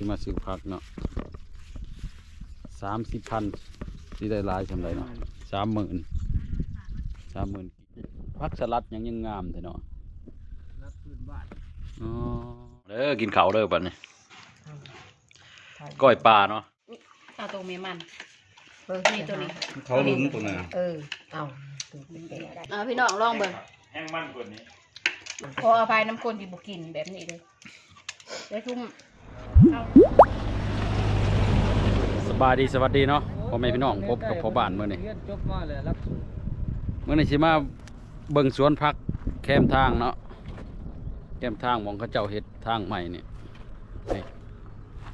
สิมาซื้อผักเนาะสามสิบพันที่ได้หลายสำไรเนาะสามหมื่นสามหมื่นผักสลัดยังยังงามแต่เนาะรับพื้นบ้านอ๋อเด้อกินข้าวเด้อบัดนี้ก้อยปลาเนาะเอาตรงเมียมันเบอร์นี่ตัวนี้เขาลุ้นตัวน่ะเออเอาเอาพี่น้องลองเบิ่งแห้งมันกว่านี้ขออภัยน้ำคนที่บุกินแบบนี้เลยเดี๋ยวทุ่มเอา สบายดีสวัสดีเนาะพ่อแม่พี่น้องพบกับพ่อบ้านเมื้อนี้เมาแล้วรับสูตรมื้อนี้สิมาเบิ่งสวนผักแคมทางเนาะแคมทางมองเขาเจ้าเฮ็ดทางใหม่นี่นี่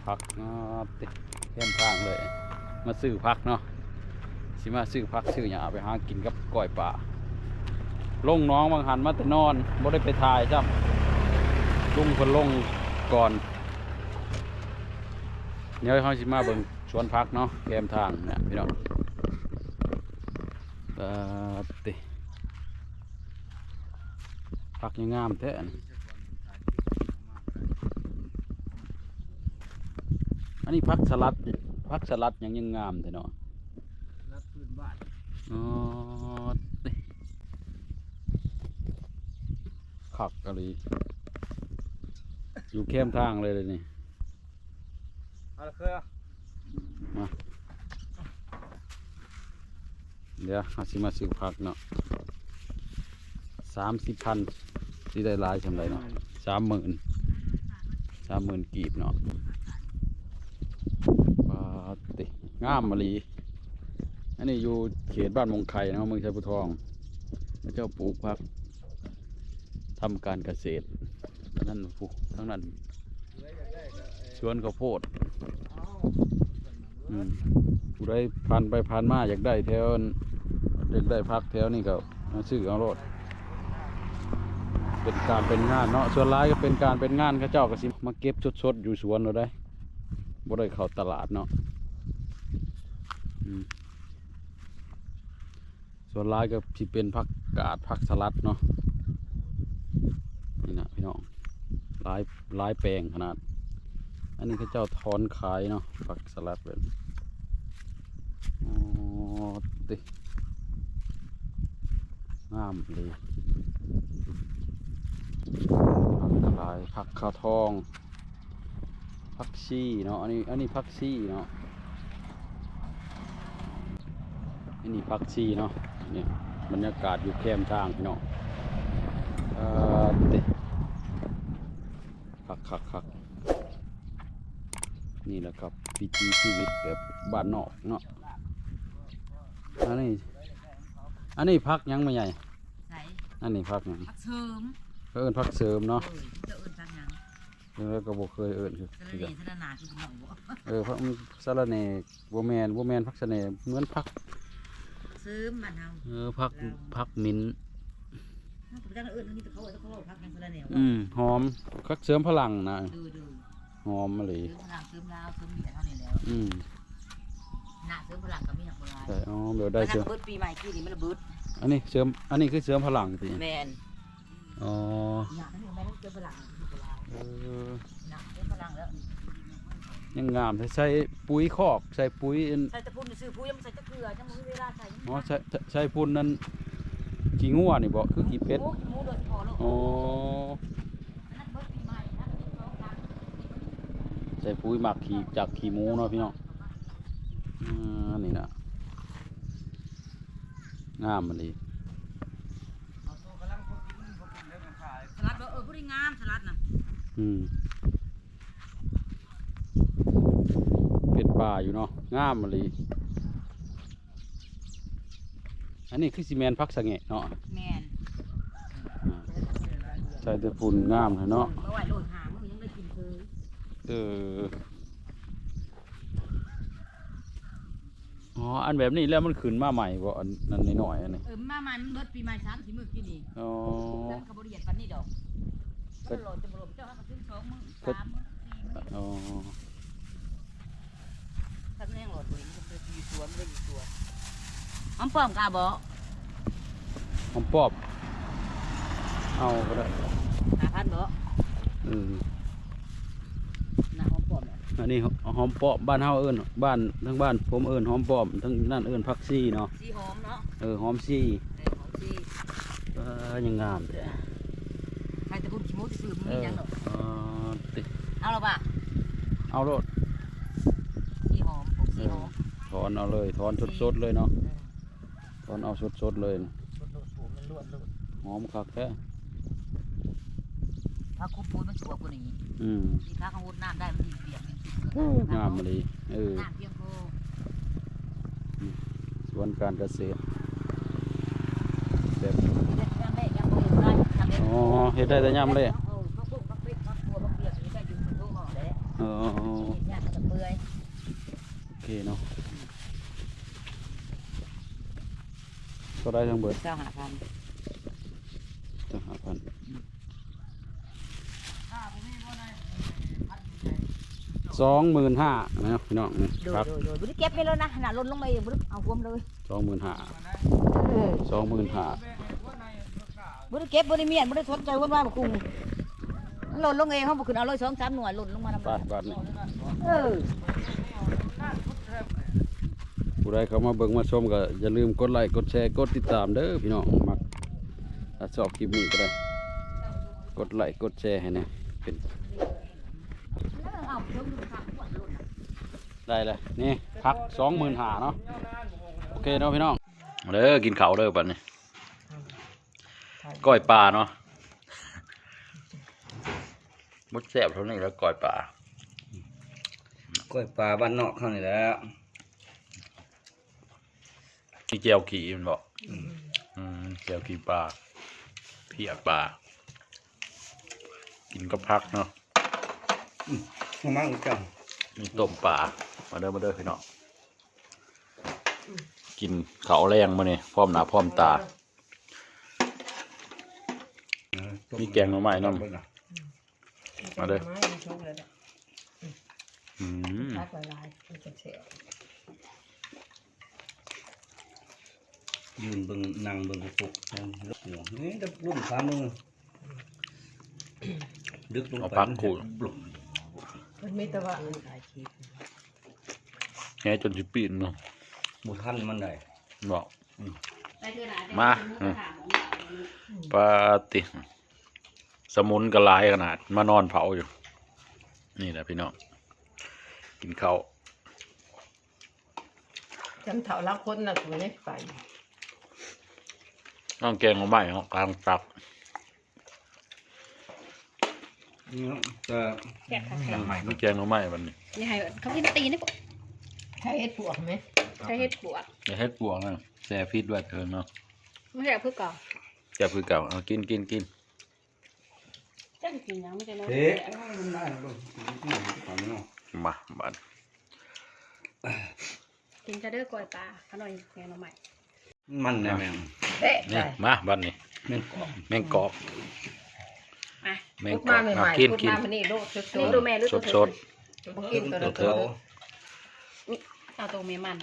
ผักเนาะติแคมทางเลย มาซื้อผักเนาะสิมาซื้อผักซื้อหยังเอาไปหากินกับก้อยป่าลงน้องบางหันมาแต่นอนบ่ได้ไปถ่ายจ้ำลุงเพิ่นลงก่อน เดี๋ยวเขาสิมาเบิ่งสวนผักเนาะแคมทางเนี่ยพี่น้องเออติผักยังงามแท้อันนี้อันนี้ผักสลัดผักสลัดยังยังงามแท้เนาะรับพื้นบ้านอ๋อติขักอะไรอยู่แคมทางเลยเลยนี่ เอาละเคยเดี๋ยวเอาสิมาซื้อผักเนาะสามสิบพันที่ได้หลายสำไรเนาะสามหมื่นสามหมื่นกีบเนาะปาติงามมาลีอันนี้อยู่เขตบ้านมงไข่นะครับเมืองชัยพุทองพระเจ้าปลูกผักทำการเกษตรนั่นผู้ทั้งนั้นสวนข้าวโพด ผู้ใดผ่านไปผ่านมาอยากได้แถวอยากได้พักแถวนี้ก็มาซื้อเอารถเป็นการเป็นงานเนาะส่วนร้ายก็เป็นการเป็นงานข้าเจ้าก็สิมาเก็บสดๆอยู่สวนเราได้บ่ได้เข้าตลาดเนาะส่วนร้ายก็สิเป็นผักกาดผักสลัดเนาะนี่นะพี่น้องหลายหลายแปลงขนาด อันนี้เขาเจ้าทอนขายเนาะผักสลัดแบบนี้อ๋อติงามเลยผักกระลายผักข้าวทองผักชีเนาะอันนี้อันนี้ผักชีเนาะอันนี้ผักชีเนาะเนี่ยบรรยากาศอยู่แคมทางพี่น้องเอ่อติคักคักคัก นี่แหละครับวิถีชีวิตแบบบ้านนอกเนาะอันนี้ อันนี้พักหยังไม่ใหญ่ใส่อันนี้พักหยังผักเสริมเอิ้นพักเสริมเนาะเออจะเอื่นจังหยังเออก็บ่เคยเอิ้นคือสระคือเนกันสระนาคือพี่น้องบ่เออพักสะระแหน่บ่แม่นบ่แม่นพักสะแหน่เหมือนพักเสริมบ้านเฮาเออพักพักมิ้นท์ถ้าไปจังเอื่นอันนี้ตะเขาตะเขาผักยังสระแนวอืมหอมพักเสริมพลังนะดูดู หอมมาเลยเสริมพลังเสริมลาวเสริมเหนือเท่านี้แล้วอืมหน้าเสริมพลังก็มีหักโบราณแต่อ๋อเดี๋ยวได้มันเสริน่ะมก็เบิดปีใหม่กี่นี่มันระเบิดอันนี้เสริมอันนี้คือเสริมพลังสิแม่นอ๋อหน้านี่แม่นเสริมพลังหักโบราณเออหน้าเสริมพลังแล้วยังงามใส่ปุ๋ยคอกใส่ปุ๋ยอันใส่ตะพุ่นซื้อผู้ยังใส่ตะเกลือจังบ่มีเวลาใส่อ๋อใช่ใช่พุ่นนั้นขี้งัวนี่บ่คือขี้เป็ดหมูหมูโดยเฉพาะลูกอ๋อ นั่นเบิดปีใหม่นั่นเป็นสองครั้ง ใส่ปุ๋ยหมักขี้จากขี้หมูเนาะพี่น้องอ่านี่นะงามมันดีเอาตัวกำลังพกกินพกกินแล้วมันขายสลัดบ่เออผู้ดีงามสลัดน่ะอืมเป็ดป่าอยู่เนาะงามมันดีอันนี้คือซีเมนพักสะแงะเนาะแม่นอ่าใส่แต่ฝุ่นงามเลยเนาะเมื่อไหร่โดนหามึงยังได้กินเคย เอออ๋อ อันแบบนี้แล้วมันขึ้นมาใหม่บ่อันนั้นน้อยๆอันนี้เออมามันเบิดปีใหม่สามสี่มื้อกินนี่อ๋อแล้วก็บ่ละเอียดปานนี้ดอกเพิ่นโหลดจะบ่โหลดเจ้าก็ถึงสองมื้อสามมื้อสี่มื้ออ๋อถ้าแม่งโหลดบ่มันจะอยู่สวนบ่ได้อยู่สวนหอมป้อมกาบ่หอมปอบเอาก็ได้หาพันบ่อืมน่ะห อมป้อมน่ะอันนี้หอมปอมบ้านเฮาเอิ้นบ้านทั้งบ้านผมเอิ้นหอมปอมทั้งนั่นเอิ้นผักซี่เนาะสีหอมเนาะเออหอมซี่เออหอมสีเออยังงามเลยใครจะพูดขี้มูที่ซื้อมันเอมีอหยังดอกเออติเอาและป่ะเอาโลดสีหอมพวกสีหอมถอนเอาเลยถอนสดๆเลยเนาะเออถอนเอาสดๆเลยสดโลดสูงมันล้วนโลดหอมคักแท้ถ้าคุบปูนมันสวยกว่านี้อืมสีฟ้าของวุ้นน้ำได้มันดีเปียก เนี่ยงามมาเลยเออน้ำเพียงพอสวนการเกษตรแบบเด็ดยังได้ยังบ่เห็นได้ยังเด็ดอ๋อเฮ็ดได้แต่ยามเลยเออพักบุ้งพักเป็ดพักบัวพักเปียกนี่ได้อยู่บนทุ่งหม้อเลยเออเห็นยากมันจะเปื่อยโอเคเนาะก็ได้ทั้งเบิดเจ้าหาพันจะหาพัน สองหมื่นห้านะครับพี่น้องนี่โดยครับโดยโดยบุรีเก็บไปแล้วนะขนาดลดลงมาเองบุรีเอารวมเลยสองหมื่นห้าเออสองหมื่นห้าบุรีเก็บบุรีเมียนบุรีสนใจวนว่าบุคุงมันหล่นลงเองเขาบอกขึ้นเอาเลยสองสามหน่วยหล่นลงมาทำไมบาทบาทนี่เออผู้ใดเข้ามาเบิ่งมาชมก็อย่าลืมกดไลค์กดแชร์กดติดตามเด้อพี่น้องมักถ้าชอบคลิปนี้ก็ได้ กดไลค์กดแชร์ให้แหน่เป็น ได้เลยนี่พักสองหมื่นหาเนาะโอเคเนาะพี่น้องเด้อกินข้าวเด้อปัดนี้ก้อยปลาเนาะมดแซ่บเท่านี้แล้วก้อยปลากล้วยปลาบ้านนอกเขานี่แหละมีเจียวขี่มันบอกอืมเจียวขี่ปลาเพียปลากินก็พักเนาะมามั่งจังมีต้มปลา มาเด้อมาเด้อพี่น้องกินข้าวแรงมาเนี่ยพร้อมหน้าพร้อมตา มีแกงหน่อไม้นำมาเด้ออืมพักหลายๆมันจะเสียยืนเบิ่งนั่งเบิ่งกระปุกลกหัวนี่จะลุ่มขามือดึกลงไปเอาพักขูดปลุกมันมีแต่ว่าหลายชีพ แง่จนสิปีนเนาะบุทันมันได้บอกไปเถอะนะมาอืมปาติ สมุนกระลายขนาด มานอนเผาอยู่ นี่แหละพี่น้อง กินข้าวจำเถาลักคนน่ะตัวนี้ไปน้องแกงเอาไม้เอากลางตักนี่เนาะแต่แกะค่ะแกะนี่แกงเอาไม้วันนี้อย่าให้เขากินตีนี่ปุ๊ ใช้เฮ็ดปวกไหมใช้เฮ็ดปวดอย่าเฮ็ดปวงนะแซ่พิษไว้เถินเนาะไม่ใช่เพื่อเก่าแซ่บคือเก่าเอากินกินกินจ้ากินยังไม่ใช่น้อยเฮ้ยมันได้บ่ทำเนาะมาบัดกินจะเด้อกล้วยปลาขนอยแกงหน่อไม้มันแน่แม่งเอ๊ะนี่ใช่มาบัดนี้แม่งกรอบแมงกอกอะแมงพุดกอมากใหเอาม่กินๆพุดกินมามันนี่โลดสดนี่ดูแม่รู้สตัวดสดๆบ่กินตัวนั้นเขา เอาตัวเมมัน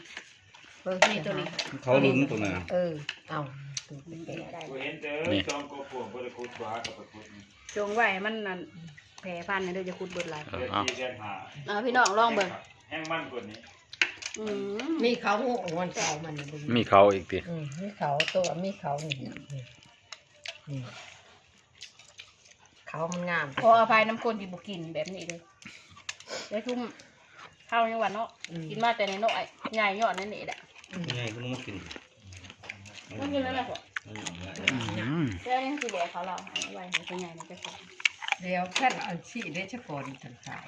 เบิ่งนี่ตัวนี้เขาลุ้นตัวน่ะเออ เอาตัวนี้แกะได้นี่จงไว้ให้มันนั่นแผลพันธุ์เนี่ยเดี๋ยวจะคุดเบิดหลายเออเอาเอาพี่น้องลองเบิ่งแห้งมันกว่านี้อืมมีเขาหูวันเสาร์มันนี่มีเขาอีกทีอืมมีเขาตัวมีเขานี่นี่นี่เขามันงามขออภัยน้ำคนที่บุกินแบบนี้เลยได้ทุ่ม ข้าวยังหวานเนาะอืม กินมาแต่ในน้อยใหญ่ยอดนั่นนี่แหละยังไงคุณมากินต้องกินแล้วแหละพ่ออืมเจ้ายังสีแดงเขาเราเอาไว้ให้ตัวใหญ่นะเจ้าของเดี๋ยวแค่อันชี้ได้ชะกอนทันสาย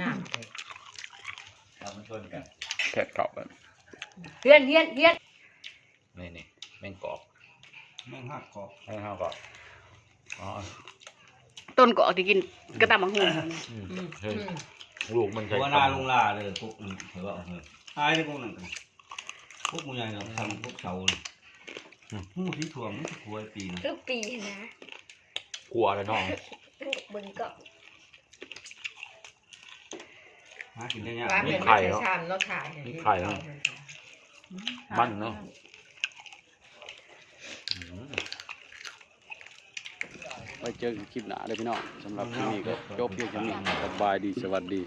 งามเลยเรามาชนกันแค่เกาะกันเฮียนเฮียนเฮียนนี่นี่แมงกอกแม่งหักกรอบให้ห้าวกอกอ๋อต้นเกาะที่กินกระตำมังหูอืมอืมเฮ้ยอืม ลูกมันใช้หัวหน้าลงลาเลยพวกนี้เขาว่าเออตายในพวกนั้นกันพวกมึงใหญ่เราทำพวกเสาเลยหูที่ถ่วมมันจะกลัวปีนะทุกปีนะกลัวเลยน้องบนเกาะหากินได้ยากร้านมีเป็นไข่ไม่เหรอใช่ชามเนาะถ่ายมีไข่เหรอมันเนาะอืมไว้เจอกันคลิปหน้าเลยพี่น้องสำหรับคลิปนี้ก็จบเพียงเท่านี้สบายดีสวัสดี